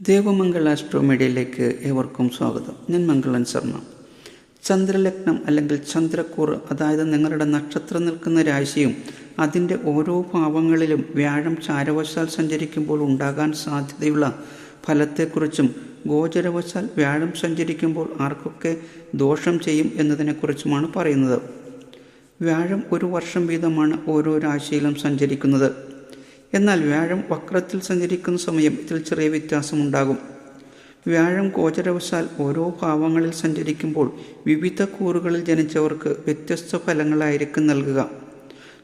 ദേവമംഗൾ ആസ്ട്രോമീഡിയയിലേക്ക് ഏവർക്കും സ്വാഗതം. ഞാൻ മംഗളൻ ശർമ്മ. ചന്ദ്രലഗ്നം അല്ലെങ്കിൽ ചന്ദ്രക്കൂർ അതായത് നിങ്ങളുടെ നക്ഷത്രം നിൽക്കുന്ന രാശിയും അതിന്റെ ഓരോ ഭാവങ്ങളിലും വ്യാഴം ചാരവശാൽ സഞ്ചരിക്കുമ്പോൾ ഉണ്ടാകാൻ സാധ്യതയുള്ള ഫലത്തെക്കുറിച്ചും ഗോചരവശാൽ വ്യാഴം സഞ്ചരിക്കുമ്പോൾ ആർക്കൊക്കെ ദോഷം ചെയ്യും എന്നതിനെക്കുറിച്ചുമാണ് പറയുന്നത്. വ്യാഴം ഒരു വർഷം വീതമാണ് ഓരോ രാശിയിലും സഞ്ചരിക്കുന്നത്. എന്നാൽ വ്യാഴം വക്രത്തിൽ സഞ്ചരിക്കുന്ന സമയം ഇതിൽ ചെറിയ വ്യത്യാസമുണ്ടാകും. വ്യാഴം ഗോചരവശാൽ ഓരോ ഭാവങ്ങളിൽ സഞ്ചരിക്കുമ്പോൾ വിവിധ കൂറുകളിൽ ജനിച്ചവർക്ക് വ്യത്യസ്ത ഫലങ്ങളായിരിക്കും നൽകുക.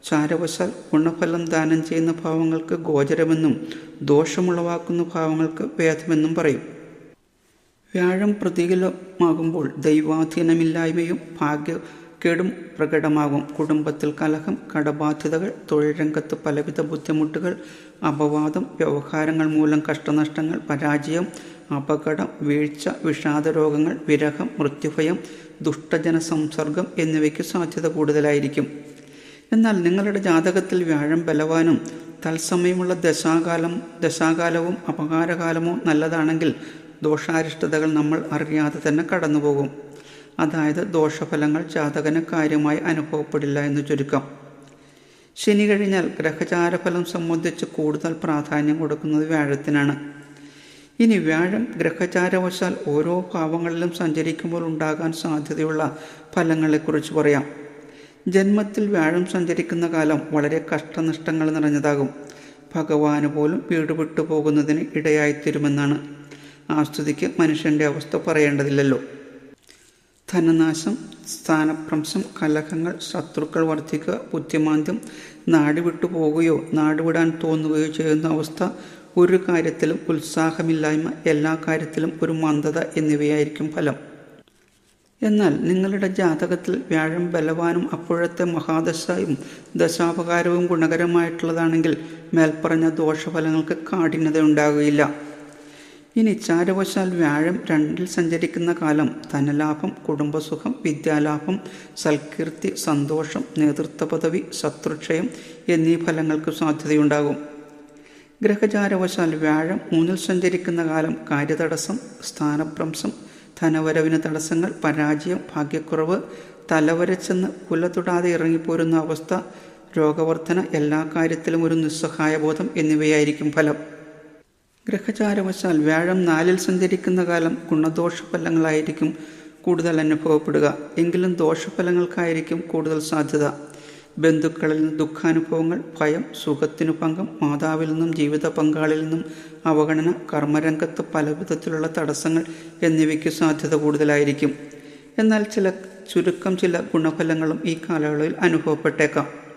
ചാരവശാൽ ഗുണഫലം ദാനം ചെയ്യുന്ന ഭാവങ്ങൾക്ക് ഗോചരമെന്നും ദോഷമുളവാക്കുന്ന ഭാവങ്ങൾക്ക് വേദമെന്നും പറയും. വ്യാഴം പ്രതികൂലമാകുമ്പോൾ ദൈവാധീനമില്ലായ്മയും ഭാഗ്യക്കേടും പ്രകടമാകും. കുടുംബത്തിൽ കലഹം കടബാധ്യതകൾ തൊഴിൽ രംഗത്ത് പലവിധ ബുദ്ധിമുട്ടുകൾ അപവാദം വ്യവഹാരങ്ങൾ മൂലം കഷ്ടനഷ്ടങ്ങൾ പരാജയം അപകടം വീഴ്ച വിഷാദരോഗങ്ങൾ വിരഹം മൃത്യുഭയം ദുഷ്ടജന സംസർഗം എന്നിവയ്ക്ക് സാധ്യത കൂടുതലായിരിക്കും. എന്നാൽ നിങ്ങളുടെ ജാതകത്തിൽ വ്യാഴം ബലവാനും തത്സമയമുള്ള ദശാകാലം ദശാകാലവും അപകാരകാലമോ നല്ലതാണെങ്കിൽ ദോഷാരിഷ്ടതകൾ നമ്മൾ അറിയാതെ തന്നെ കടന്നുപോകും. അതായത് ദോഷഫലങ്ങൾ ജാതകന് കാര്യമായി അനുഭവപ്പെടില്ല എന്ന് ചുരുക്കം. ശനി കഴിഞ്ഞാൽ ഗ്രഹചാരഫലം സംബന്ധിച്ച് കൂടുതൽ പ്രാധാന്യം കൊടുക്കുന്നത് വ്യാഴത്തിനാണ്. ഇനി വ്യാഴം ഗ്രഹചാരവശാൽ ഓരോ ഭാവങ്ങളിലും സഞ്ചരിക്കുമ്പോൾ ഉണ്ടാകാൻ സാധ്യതയുള്ള ഫലങ്ങളെക്കുറിച്ച് പറയാം. ജന്മത്തിൽ വ്യാഴം സഞ്ചരിക്കുന്ന കാലം വളരെ കഷ്ടനഷ്ടങ്ങൾ നിറഞ്ഞതാകും. ഭഗവാന് പോലും വീട് വിട്ടു പോകുന്നതിന് ഇടയായിത്തീരുമെന്നാണ്. ആ സ്ഥിതിക്ക് മനുഷ്യന്റെ അവസ്ഥ പറയേണ്ടതില്ലല്ലോ. ധനനാശം സ്ഥാനഭ്രംശം കലഹങ്ങൾ ശത്രുക്കൾ വർദ്ധിക്കുക ബുദ്ധിമാന്ദ്യം നാടുവിട്ടു പോകുകയോ നാടുവിടാൻ തോന്നുകയോ ചെയ്യുന്ന അവസ്ഥ ഒരു കാര്യത്തിലും ഉത്സാഹമില്ലായ്മ എല്ലാ കാര്യത്തിലും ഒരു മന്ദത എന്നിവയായിരിക്കും ഫലം. എന്നാൽ നിങ്ങളുടെ ജാതകത്തിൽ വ്യാഴം ബലവാനും അപ്പോഴത്തെ മഹാദശയും ദശാപകാരവും ഗുണകരമായിട്ടുള്ളതാണെങ്കിൽ മേൽപ്പറഞ്ഞ ദോഷഫലങ്ങൾക്ക് കാഠിന്യത ഉണ്ടാകുകയില്ല. ഇനി ചാരവശാൽ വ്യാഴം രണ്ടിൽ സഞ്ചരിക്കുന്ന കാലം ധനലാഭം കുടുംബസുഖം വിദ്യാലാഭം സൽകീർത്തി സന്തോഷം നേതൃത്വ പദവി ശത്രുക്ഷയം എന്നീ ഫലങ്ങൾക്ക് സാധ്യതയുണ്ടാകും. ഗ്രഹചാരവശാൽ വ്യാഴം മൂന്നിൽ സഞ്ചരിക്കുന്ന കാലം കാര്യതടസ്സം സ്ഥാനഭ്രംശം ധനവരവിന് തടസ്സങ്ങൾ പരാജയം ഭാഗ്യക്കുറവ് തലവരച്ചെന്ന് കുലതൊടാതെ ഇറങ്ങിപ്പോരുന്ന അവസ്ഥ രോഗവർദ്ധന എല്ലാ കാര്യത്തിലും ഒരു നിസ്സഹായബോധം എന്നിവയായിരിക്കും ഫലം. ഗ്രഹചാരവശാൽ വ്യാഴം നാലിൽ സഞ്ചരിക്കുന്ന കാലം ഗുണദോഷ ഫലങ്ങളായിരിക്കും കൂടുതൽ അനുഭവപ്പെടുക. എങ്കിലും ദോഷഫലങ്ങൾക്കായിരിക്കും കൂടുതൽ സാധ്യത. ബന്ധുക്കളിൽ നിന്ന് ദുഃഖാനുഭവങ്ങൾ ഭയം സുഖത്തിനു പങ്കം മാതാവിൽ നിന്നും ജീവിത പങ്കാളിൽ നിന്നും അവഗണന കർമ്മരംഗത്ത് പല വിധത്തിലുള്ള തടസ്സങ്ങൾ എന്നിവയ്ക്ക് സാധ്യത കൂടുതലായിരിക്കും. എന്നാൽ ചില ചുരുക്കം ചില ഗുണഫലങ്ങളും ഈ കാലയളവിൽ അനുഭവപ്പെട്ടേക്കാം.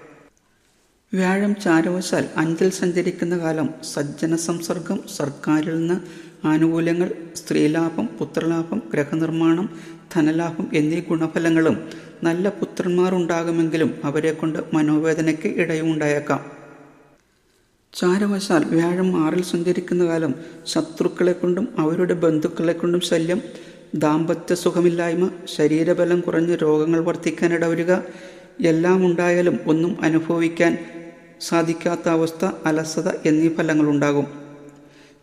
വ്യാഴം ചാരവശാൽ അഞ്ചിൽ സഞ്ചരിക്കുന്ന കാലം സജ്ജന സംസർഗം സർക്കാരിൽ നിന്ന് ആനുകൂല്യങ്ങൾ സ്ത്രീലാഭം പുത്രലാഭം ഗ്രഹനിർമ്മാണം ധനലാഭം എന്നീ ഗുണഫലങ്ങളും നല്ല പുത്രന്മാരുണ്ടാകുമെങ്കിലും അവരെക്കൊണ്ട് അവരെ കൊണ്ട് മനോവേദനയ്ക്ക് ഇടയുണ്ടായേക്കാം ചാരവശാൽ വ്യാഴം ആറിൽ സഞ്ചരിക്കുന്ന കാലം ശത്രുക്കളെ കൊണ്ടും അവരുടെ ബന്ധുക്കളെ കൊണ്ടും ശല്യം ദാമ്പത്യ സുഖമില്ലായ്മ ശരീരബലം കുറഞ്ഞ് രോഗങ്ങൾ വർദ്ധിക്കാനിടവരിക എല്ലാം ഉണ്ടായാലും ഒന്നും അനുഭവിക്കാൻ സാധിക്കാത്ത അവസ്ഥ അലസത എന്നീ ഫലങ്ങളുണ്ടാകും.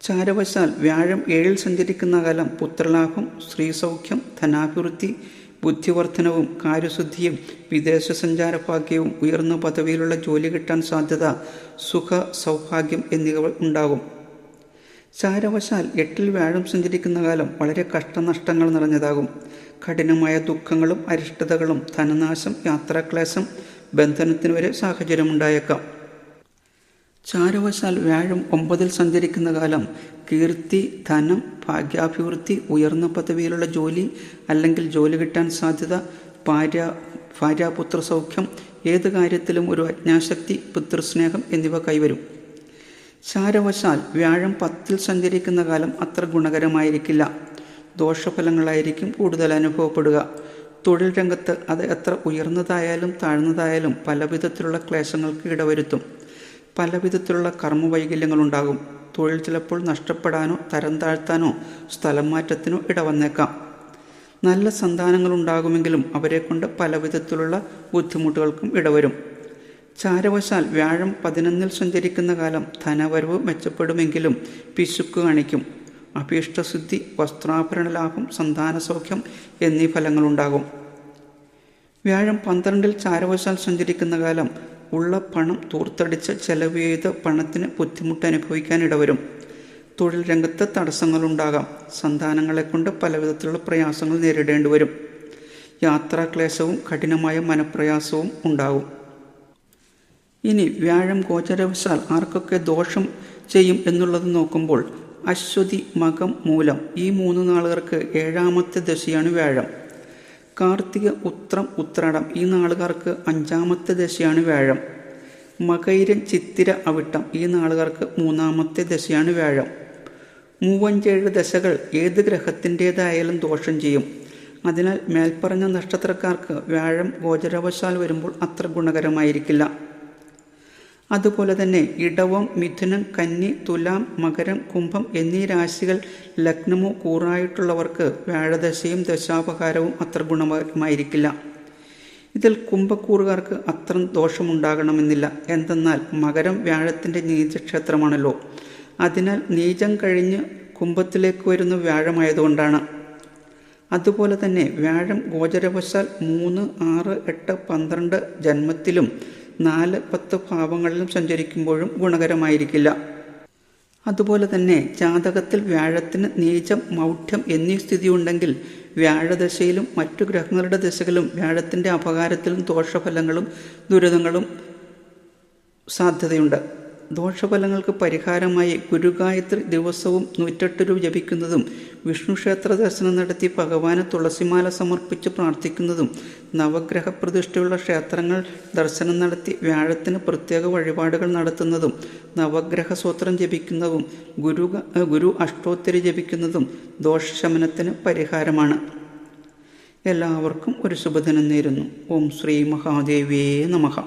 ചാരവശാൽ വ്യാഴം ഏഴിൽ സഞ്ചരിക്കുന്ന കാലം പുത്രലാഭം സ്ത്രീസൗഖ്യം ധനാഭിവൃദ്ധി ബുദ്ധിവർദ്ധനവും കാര്യശുദ്ധിയും വിദേശ സഞ്ചാര ഭാഗ്യവും ഉയർന്ന പദവിയിലുള്ള ജോലി കിട്ടാൻ സാധ്യത സുഖ സൗഭാഗ്യം എന്നിവ ഉണ്ടാകും. ചാരവശാൽ എട്ടിൽ വ്യാഴം സഞ്ചരിക്കുന്ന കാലം വളരെ കഷ്ടനഷ്ടങ്ങൾ നിറഞ്ഞതാകും. കഠിനമായ ദുഃഖങ്ങളും അരിഷ്ടതകളും ധനനാശം യാത്രാക്ലേശം ബന്ധനത്തിന് വരെ സാഹചര്യമുണ്ടായേക്കാം. ചാരവശാൽ വ്യാഴം ഒമ്പതിൽ സഞ്ചരിക്കുന്ന കാലം കീർത്തി ധനം ഭാഗ്യാഭിവൃദ്ധി ഉയർന്ന പദവിയിലുള്ള ജോലി അല്ലെങ്കിൽ ജോലി കിട്ടാൻ സാധ്യത ഭാര്യ ഭാര്യാപുത്ര സൗഖ്യം ഏത് കാര്യത്തിലും ഒരു അജ്ഞാശക്തി പുത്രസ്നേഹം എന്നിവ കൈവരും. ചാരവശാൽ വ്യാഴം പത്തിൽ സഞ്ചരിക്കുന്ന കാലം അത്ര ഗുണകരമായിരിക്കില്ല. ദോഷഫലങ്ങളായിരിക്കും കൂടുതൽ അനുഭവപ്പെടുക. തൊഴിൽ രംഗത്ത് അത് എത്ര ഉയർന്നതായാലും താഴ്ന്നതായാലും പലവിധത്തിലുള്ള ക്ലേശങ്ങൾക്ക് ഇടവരുത്തും. പല വിധത്തിലുള്ള കർമ്മവൈകല്യങ്ങളുണ്ടാകും. തൊഴിൽ ചിലപ്പോൾ നഷ്ടപ്പെടാനോ തരം താഴ്ത്താനോ സ്ഥലം മാറ്റത്തിനോ ഇടവന്നേക്കാം. നല്ല കൊണ്ട് പല വിധത്തിലുള്ള ബുദ്ധിമുട്ടുകൾക്കും ഇടവരും. ചാരവശാൽ വ്യാഴം പതിനൊന്നിൽ സഞ്ചരിക്കുന്ന കാലം ധനവരവ് മെച്ചപ്പെടുമെങ്കിലും പിശുക്ക് കാണിക്കും. അഭീഷ്ടസിദ്ധി വസ്ത്രാഭരണ ലാഭം സന്താന സൗഖ്യം എന്നീ ഫലങ്ങളുണ്ടാകും. വ്യാഴം പന്ത്രണ്ടിൽ ചാരവശാൽ സഞ്ചരിക്കുന്ന കാലം ഉള്ള പണം തൂർത്തടിച്ച് ചെലവ് ചെയ്ത് പണത്തിന് ബുദ്ധിമുട്ട് അനുഭവിക്കാൻ ഇടവരും. തൊഴിൽ രംഗത്ത് തടസ്സങ്ങളുണ്ടാകാം. സന്താനങ്ങളെ കൊണ്ട് പലവിധത്തിലുള്ള പ്രയാസങ്ങൾ നേരിടേണ്ടി വരും. യാത്രാക്ലേശവും കഠിനമായ മനപ്രയാസവും ഉണ്ടാകും ഇനി വ്യാഴം ഗോചരവശാൽ ആർക്കൊക്കെ ദോഷം ചെയ്യും എന്നുള്ളത് നോക്കുമ്പോൾ അശ്വതി മകം മൂലം ഈ മൂന്ന് നാളുകാർക്ക് ഏഴാമത്തെ ദശയാണ് വ്യാഴം. കാർത്തിക ഉത്രം ഉത്രാടം. ഈ നാളുകാർക്ക് അഞ്ചാമത്തെ ദശയാണ് വ്യാഴം. മകൈരൻ ചിത്തിര അവിട്ടം. ഈ നാളുകാർക്ക് മൂന്നാമത്തെ ദശയാണ് വ്യാഴം. മൂവഞ്ചേഴ് ദശകൾ ഏത് ഗ്രഹത്തിന്റേതായാലും ദോഷം ചെയ്യും. അതിനാൽ മേൽപ്പറഞ്ഞ നക്ഷത്രക്കാർക്ക് വ്യാഴം ഗോചരവശാൽ വരുമ്പോൾ അത്ര ഗുണകരമായിരിക്കില്ല. അതുപോലെ തന്നെ ഇടവം മിഥുനം കന്നി തുലാം മകരം കുംഭം എന്നീ രാശികൾ ലഗ്നമോ കൂറായിട്ടുള്ളവർക്ക് വ്യാഴദശയും ദശാപഹാരവും അത്ര ഗുണമായിരിക്കില്ല. ഇതിൽ കുംഭക്കൂറുകാർക്ക് അത്ര ദോഷമുണ്ടാകണമെന്നില്ല. എന്തെന്നാൽ മകരം വ്യാഴത്തിന്റെ നീചക്ഷേത്രമാണല്ലോ. അതിനാൽ നീചം കഴിഞ്ഞ് കുംഭത്തിലേക്ക് വരുന്ന വ്യാഴമായതുകൊണ്ടാണ്. അതുപോലെ തന്നെ വ്യാഴം ഗോചരവശാൽ മൂന്ന് ആറ് എട്ട് പന്ത്രണ്ട് ജന്മത്തിലും നാല് പത്ത് ഭാവങ്ങളിലും സഞ്ചരിക്കുമ്പോഴും ഗുണകരമായിരിക്കില്ല. അതുപോലെ തന്നെ ജാതകത്തിൽ വ്യാഴത്തിന് നീചം മൗഢ്യം എന്നീ സ്ഥിതി ഉണ്ടെങ്കിൽ വ്യാഴദശയിലും മറ്റു ഗ്രഹങ്ങളുടെ ദശകളും വ്യാഴത്തിന്റെ അപകാരത്തിലും ദോഷഫലങ്ങളും ദുരിതങ്ങളും സാധ്യതയുണ്ട്. ദോഷഫലങ്ങൾക്ക് പരിഹാരമായി ഗുരുഗായത്രി ദിവസവും നൂറ്റെട്ട് രൂപ ജപിക്കുന്നതും വിഷ്ണു ക്ഷേത്ര ദർശനം നടത്തി ഭഗവാന് തുളസിമാല സമർപ്പിച്ച് പ്രാർത്ഥിക്കുന്നതും നവഗ്രഹ പ്രതിഷ്ഠയുള്ള ക്ഷേത്രങ്ങൾ ദർശനം നടത്തി വ്യാഴത്തിന് പ്രത്യേക വഴിപാടുകൾ നടത്തുന്നതും നവഗ്രഹ സൂത്രം ജപിക്കുന്നതും ഗുരു ഗുരു അഷ്ടോത്തരി ജപിക്കുന്നതും ദോഷശമനത്തിന് പരിഹാരമാണ്. എല്ലാവർക്കും ഒരു ശുഭദിനം നേരുന്നു. ഓം ശ്രീ മഹാദേവിയേ നമഃ.